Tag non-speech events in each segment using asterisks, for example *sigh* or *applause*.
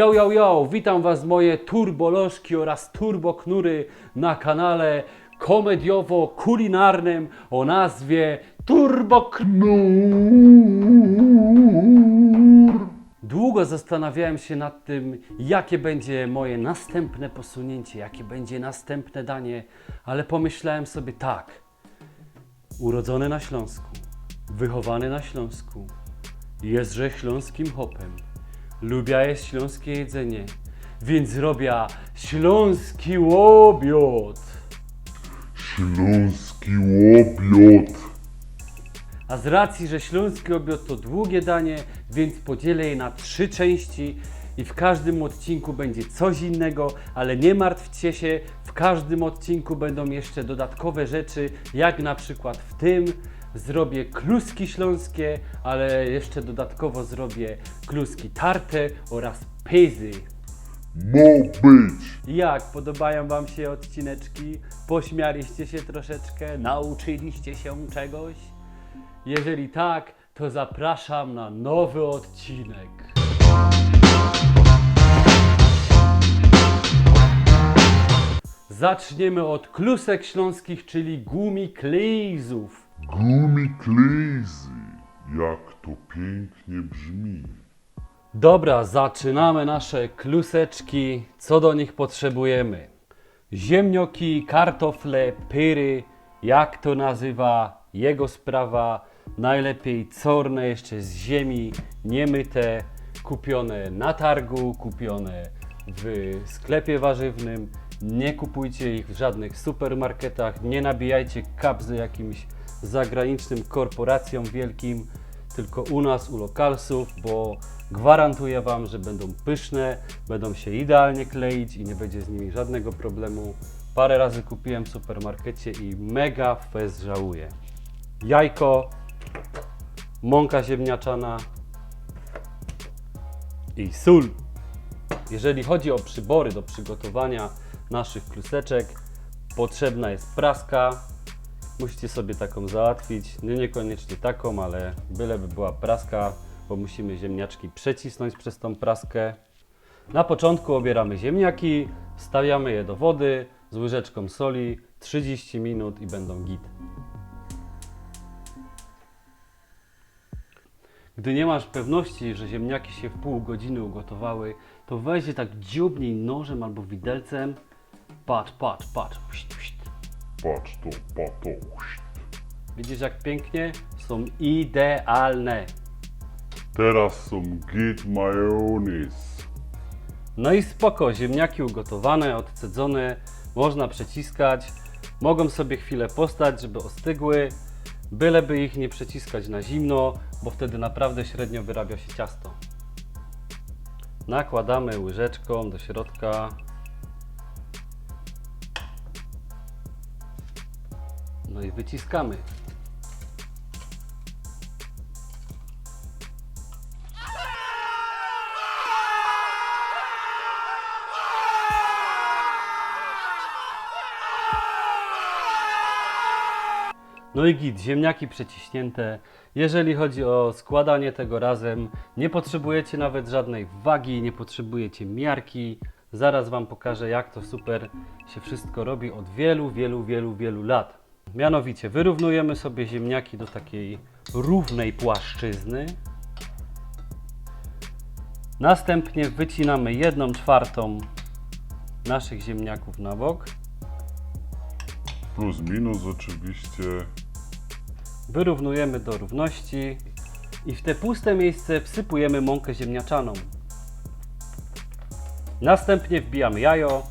Yo, yo, yo, witam Was moje turbolożki oraz turboknury na kanale komediowo-kulinarnym o nazwie Turboknur. Długo zastanawiałem się nad tym, jakie będzie moje następne posunięcie, jakie będzie następne danie, ale pomyślałem sobie tak. Urodzony na Śląsku, wychowany na Śląsku, jeżdżę śląskim hopem, lubię jest śląskie jedzenie, więc robię śląski łobiot. Śląski łobiot. A z racji, że śląski obiad to długie danie, więc podzielę je na trzy części i w każdym odcinku będzie coś innego, ale nie martwcie się, w każdym odcinku będą jeszcze dodatkowe rzeczy, jak na przykład w tym zrobię kluski śląskie, ale jeszcze dodatkowo zrobię kluski tarte oraz pyzy. Mo być. Jak podobają Wam się odcineczki? Pośmialiście się troszeczkę? Nauczyliście się czegoś? Jeżeli tak, to zapraszam na nowy odcinek. Zaczniemy od klusek śląskich, czyli gumiklejzów. Gumiklejzy. Jak to pięknie brzmi. Dobra, zaczynamy nasze kluseczki. Co do nich potrzebujemy? Ziemnioki, kartofle, pyry, jak to nazywa, jego sprawa. Najlepiej corne jeszcze z ziemi, niemyte, kupione na targu, kupione w sklepie warzywnym. Nie kupujcie ich w żadnych supermarketach, nie nabijajcie kapzy jakimś zagranicznym korporacjom wielkim tylko u nas, u lokalsów, bo gwarantuję Wam, że będą pyszne, będą się idealnie kleić i nie będzie z nimi żadnego problemu. Parę razy kupiłem w supermarkecie i mega fez żałuję. Jajko, mąka ziemniaczana i sól. Jeżeli chodzi o przybory do przygotowania naszych kluseczek, potrzebna jest praska, Musicie sobie taką załatwić. No niekoniecznie taką, ale byleby była praska, bo musimy ziemniaczki przecisnąć przez tą praskę. Na początku obieramy ziemniaki, wstawiamy je do wody z łyżeczką soli, 30 minut i będą git. Gdy nie masz pewności, że ziemniaki się w pół godziny ugotowały, to weź je tak dziubnij nożem albo widelcem. Patrz, patrz, patrz. Patrz to, pato. Widzisz jak pięknie? Są idealne. Teraz są git majonez. No i spoko, ziemniaki ugotowane, odcedzone, można przeciskać. Mogą sobie chwilę postać, żeby ostygły. Byleby ich nie przeciskać na zimno, bo wtedy naprawdę średnio wyrabia się ciasto. Nakładamy łyżeczką do środka. No i wyciskamy. No i git, ziemniaki przeciśnięte. Jeżeli chodzi o składanie tego razem, nie potrzebujecie nawet żadnej wagi, nie potrzebujecie miarki. Zaraz Wam pokażę, jak to super się wszystko robi od wielu, wielu, wielu, wielu lat. Mianowicie, wyrównujemy sobie ziemniaki do takiej równej płaszczyzny. Następnie wycinamy jedną czwartą naszych ziemniaków na bok. Plus minus oczywiście. Wyrównujemy do równości i w te puste miejsce wsypujemy mąkę ziemniaczaną. Następnie wbijamy jajo.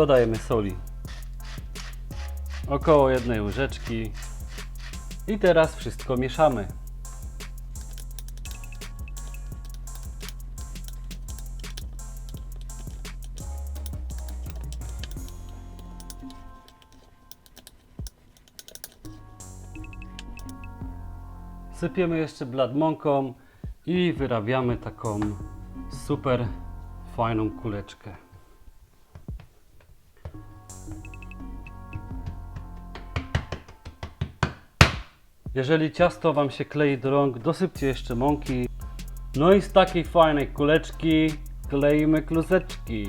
Dodajemy soli. Około jednej łyżeczki. I teraz wszystko mieszamy. Sypiemy jeszcze blat mąką i wyrabiamy taką super fajną kuleczkę. Jeżeli ciasto Wam się klei do rąk, dosypcie jeszcze mąki. No i z takiej fajnej kuleczki kleimy kluseczki.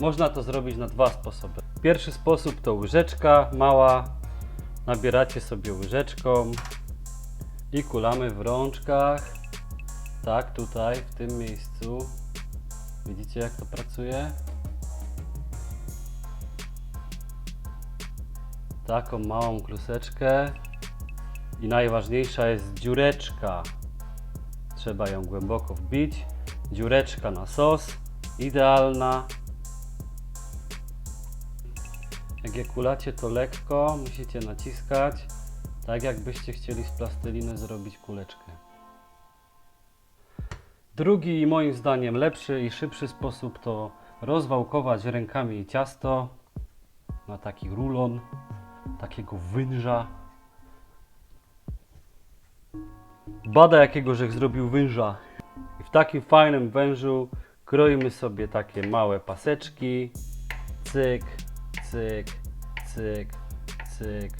Można to zrobić na dwa sposoby. Pierwszy sposób to łyżeczka mała. Nabieracie sobie łyżeczką i kulamy w rączkach. Tak, tutaj, w tym miejscu. Widzicie jak to pracuje? Taką małą kluseczkę. I najważniejsza jest dziureczka. Trzeba ją głęboko wbić. Dziureczka na sos. Idealna. Jak je kulacie to lekko, musicie naciskać. Tak jakbyście chcieli z plasteliny zrobić kuleczkę. Drugi i moim zdaniem lepszy i szybszy sposób to rozwałkować rękami ciasto na taki rulon, takiego węża. Bada jakiego żech zrobił węża. I w takim fajnym wężu kroimy sobie takie małe paseczki. Cyk, cyk, cyk, cyk,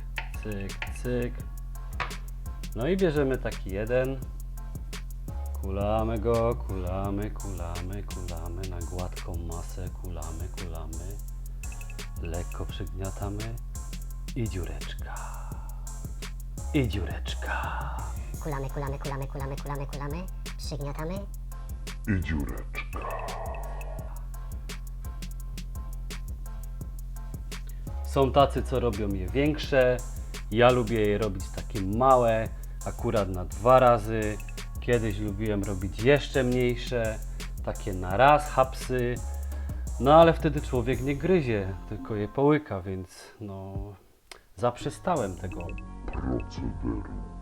cyk, cyk. No i bierzemy taki jeden. Kulamy go, kulamy, kulamy, kulamy na gładką masę, kulamy, kulamy. Lekko przygniatamy i dziureczka. I dziureczka. Kulamy, kulamy, kulamy, kulamy, kulamy, kulamy. Przygniatamy. I dziureczka. Są tacy, co robią je większe. Ja lubię je robić takie małe, akurat na dwa razy. Kiedyś lubiłem robić jeszcze mniejsze, takie na raz hapsy. No ale wtedy człowiek nie gryzie, tylko je połyka, więc no zaprzestałem tego. Procederu.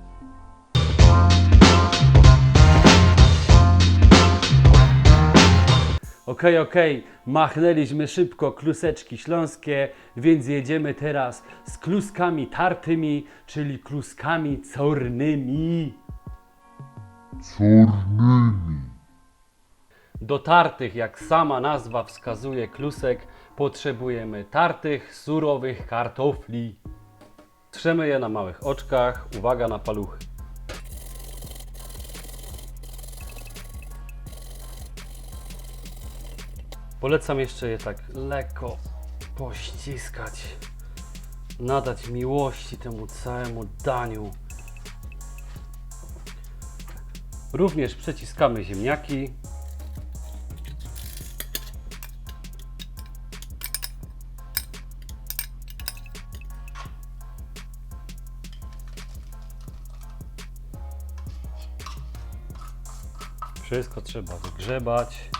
Okej, okej, machnęliśmy szybko kluseczki śląskie, więc jedziemy teraz z kluskami tartymi, czyli kluskami cornymi. Cornymi. Do tartych, jak sama nazwa wskazuje, klusek, potrzebujemy tartych, surowych kartofli. Trzemy je na małych oczkach, uwaga na paluchy. Polecam jeszcze je tak lekko pościskać, nadać miłości temu całemu daniu. Również przeciskamy ziemniaki. Wszystko trzeba wygrzebać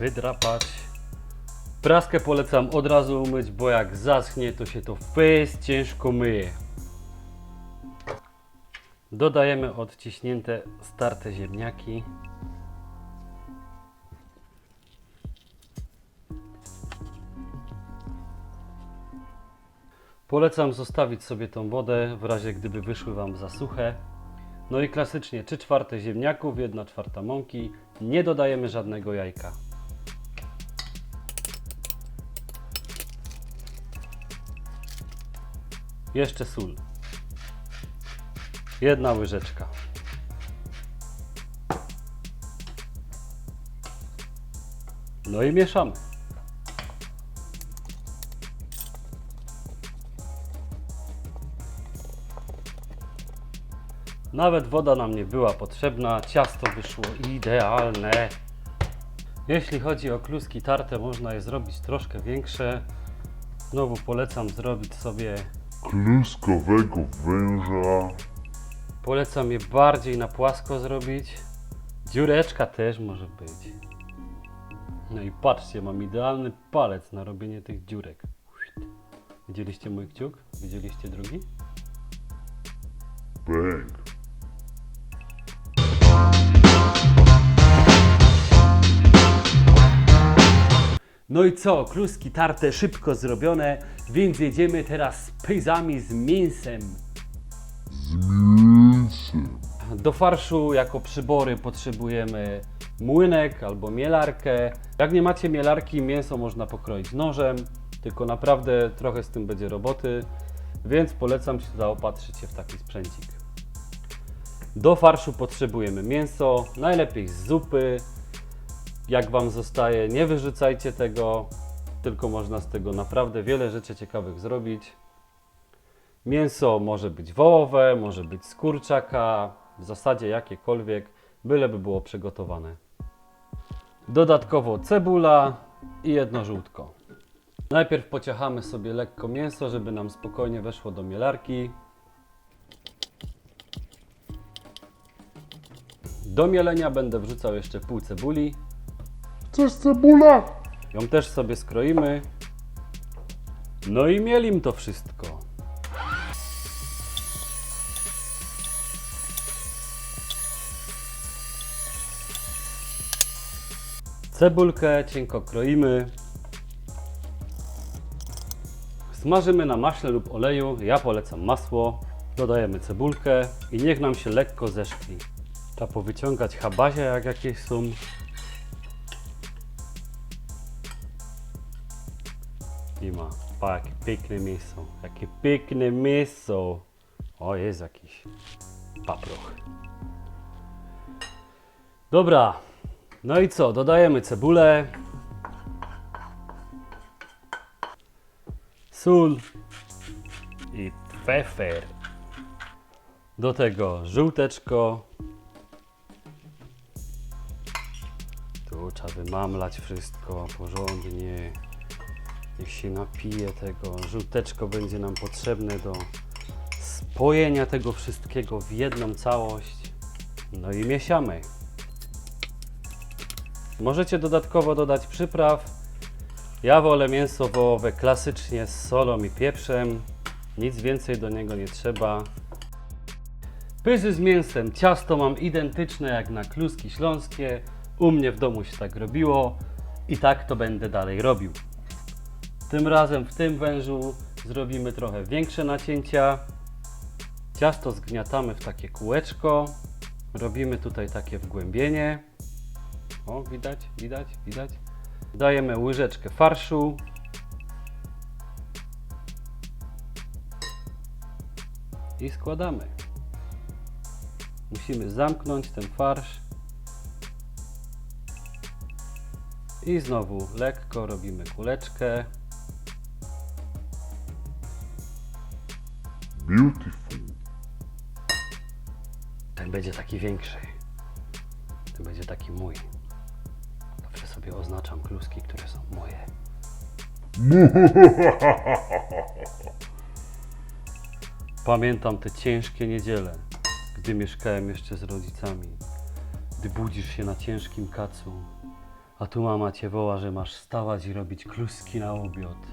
wydrapać. Praskę polecam od razu umyć, bo jak zaschnie, to się to fys ciężko myje. Dodajemy odciśnięte starte ziemniaki. Polecam zostawić sobie tą wodę w razie gdyby wyszły Wam za suche. No i klasycznie 3 czwarte ziemniaków, 1 czwarta mąki. Nie dodajemy żadnego jajka. Jeszcze sól. Jedna łyżeczka. No i mieszamy. Nawet woda nam nie była potrzebna, ciasto wyszło idealne. Jeśli chodzi o kluski tarte, można je zrobić troszkę większe. Znowu polecam zrobić sobie Kluskowego węża. Polecam je bardziej na płasko zrobić. Dziureczka też może być. No i patrzcie, mam idealny palec na robienie tych dziurek. Widzieliście mój kciuk? Widzieliście drugi? Bang. No i co? Kluski tarte szybko zrobione, więc jedziemy teraz z pyzami z mięsem. Z mięsem. Do farszu jako przybory potrzebujemy młynek albo mielarkę. Jak nie macie mielarki, mięso można pokroić nożem, tylko naprawdę trochę z tym będzie roboty. więc polecam się zaopatrzyć się w taki sprzęcik. Do farszu potrzebujemy mięso, najlepiej z zupy. Jak Wam zostaje, nie wyrzucajcie tego, tylko można z tego naprawdę wiele rzeczy ciekawych zrobić. Mięso może być wołowe, może być z kurczaka, w zasadzie jakiekolwiek, byleby było przygotowane. Dodatkowo cebula i jedno żółtko. Najpierw pociachamy sobie lekko mięso, żeby nam spokojnie weszło do mielarki. Do mielenia będę wrzucał jeszcze pół cebuli. Chcesz cebula? Ją też sobie skroimy. No i mielim to wszystko. Cebulkę cienko kroimy. Smażymy na maśle lub oleju. Ja polecam masło. Dodajemy cebulkę i niech nam się lekko zeszkli. Trzeba powyciągać habazie, jak jakieś są. Pa, jakie piękne mięso. Jakie piękne mięso. O, jest jakiś paproch. Dobra. No i co? Dodajemy cebulę. Sól. I pfeffer. Do tego żółteczko. Tu trzeba wymamlać wszystko porządnie. Niech się napije tego. Żółteczko będzie nam potrzebne do spojenia tego wszystkiego w jedną całość. No i mieszamy. Możecie dodatkowo dodać przypraw. Ja wolę mięso wołowe klasycznie z solą i pieprzem. Nic więcej do niego nie trzeba. Pyzy z mięsem. Ciasto mam identyczne jak na kluski śląskie. U mnie w domu się tak robiło i tak to będę dalej robił. Tym razem w tym wężu zrobimy trochę większe nacięcia. Ciasto zgniatamy w takie kółeczko. Robimy tutaj takie wgłębienie. O, widać, widać, widać. Dajemy łyżeczkę farszu. I składamy. Musimy zamknąć ten farsz. I znowu lekko robimy kuleczkę. Beautiful. Ten będzie taki większy. Ten będzie taki mój. Zawsze sobie oznaczam kluski, które są moje. *laughs* Pamiętam te ciężkie niedziele, gdy mieszkałem jeszcze z rodzicami. Gdy budzisz się na ciężkim kacu, a tu mama cię woła, że masz wstawać i robić kluski na obiad.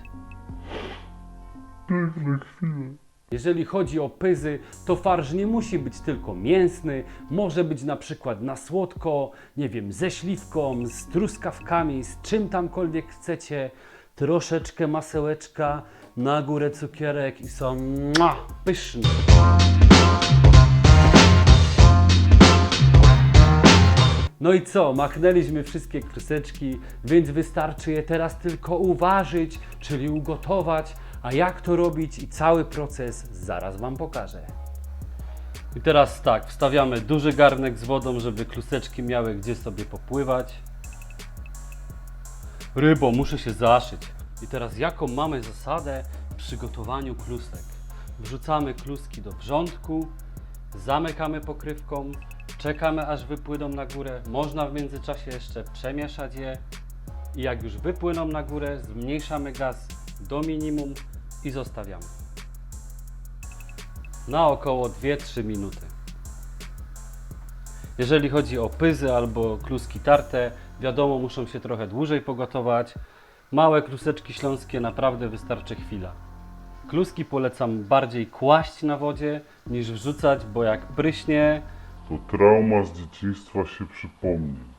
Piękne chwile. Jeżeli chodzi o pyzy, to farsz nie musi być tylko mięsny, może być na przykład na słodko, nie wiem, ze śliwką, z truskawkami, z czym tamkolwiek chcecie. Troszeczkę masełeczka, na górę cukierek i są mua, pyszne. No i co? Machnęliśmy wszystkie kryseczki, więc wystarczy je teraz tylko uważyć, czyli ugotować. A jak to robić i cały proces zaraz Wam pokażę. I teraz tak, wstawiamy duży garnek z wodą, żeby kluseczki miały gdzie sobie popływać. Rybo, muszę się zaszyć. I teraz jaką mamy zasadę w przygotowaniu klusek? Wrzucamy kluski do wrzątku, zamykamy pokrywką, czekamy aż wypłyną na górę. Można w międzyczasie jeszcze przemieszać je. I jak już wypłyną na górę, zmniejszamy gaz do minimum i zostawiamy. Na około 2-3 minuty. Jeżeli chodzi o pyzy albo kluski tarte, wiadomo, muszą się trochę dłużej pogotować. Małe kluseczki śląskie naprawdę wystarczy chwila. Kluski polecam bardziej kłaść na wodzie niż wrzucać, bo jak pryśnie, To trauma z dzieciństwa się przypomni.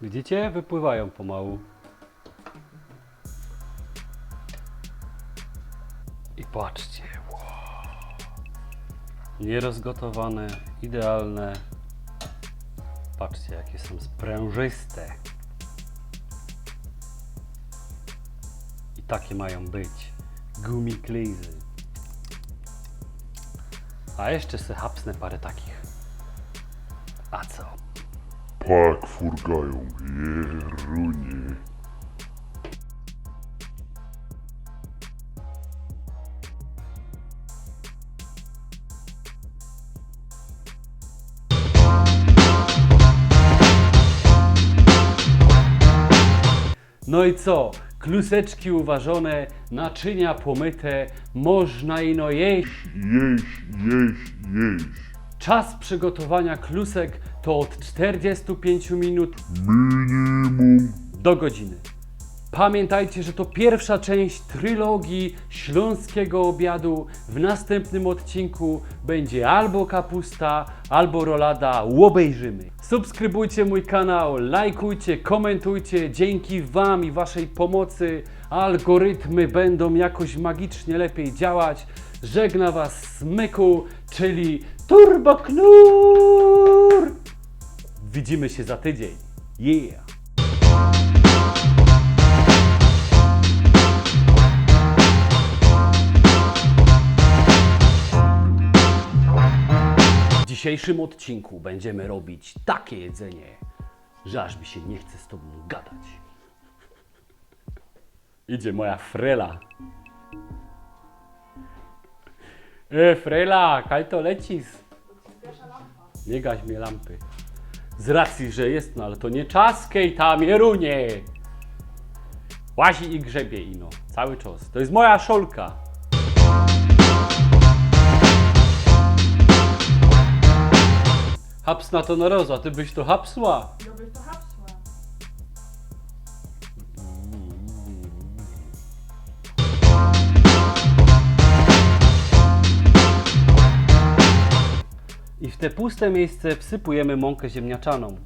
Widzicie, wypływają pomału. I patrzcie, wow. nierozgotowane, idealne. Patrzcie, jakie są sprężyste. Takie mają być. Gumiklizy. A jeszcze se hapsnę parę takich. A co? Pak furgają, jerunie. No i co? Kluseczki uważone, naczynia pomyte, można ino jeść. Jeść, jeść, jeść. Czas przygotowania klusek to od 45 minut Minimum. do godziny. Pamiętajcie, że to pierwsza część trylogii śląskiego obiadu. W następnym odcinku będzie albo kapusta, albo rolada. Łobejrzymy. Subskrybujcie mój kanał, lajkujcie, komentujcie. Dzięki Wam i Waszej pomocy algorytmy będą jakoś magicznie lepiej działać. Żegna Was Smyku, czyli Turbo Knur! Widzimy się za tydzień. Yeah! W dzisiejszym odcinku będziemy robić takie jedzenie, że aż mi się nie chce z tobą gadać. Idzie moja frela. E, frela, kaj to lecisz? Nie gaś mnie lampy. Z racji, że jest, no ale to nie czaskiej tam, jerunie. Łazi i grzebie ino, cały czas. To jest moja szolka. Hapsna to naroza, ty byś to hapsła. Robię to hapsła. I w te puste miejsce wsypujemy mąkę ziemniaczaną.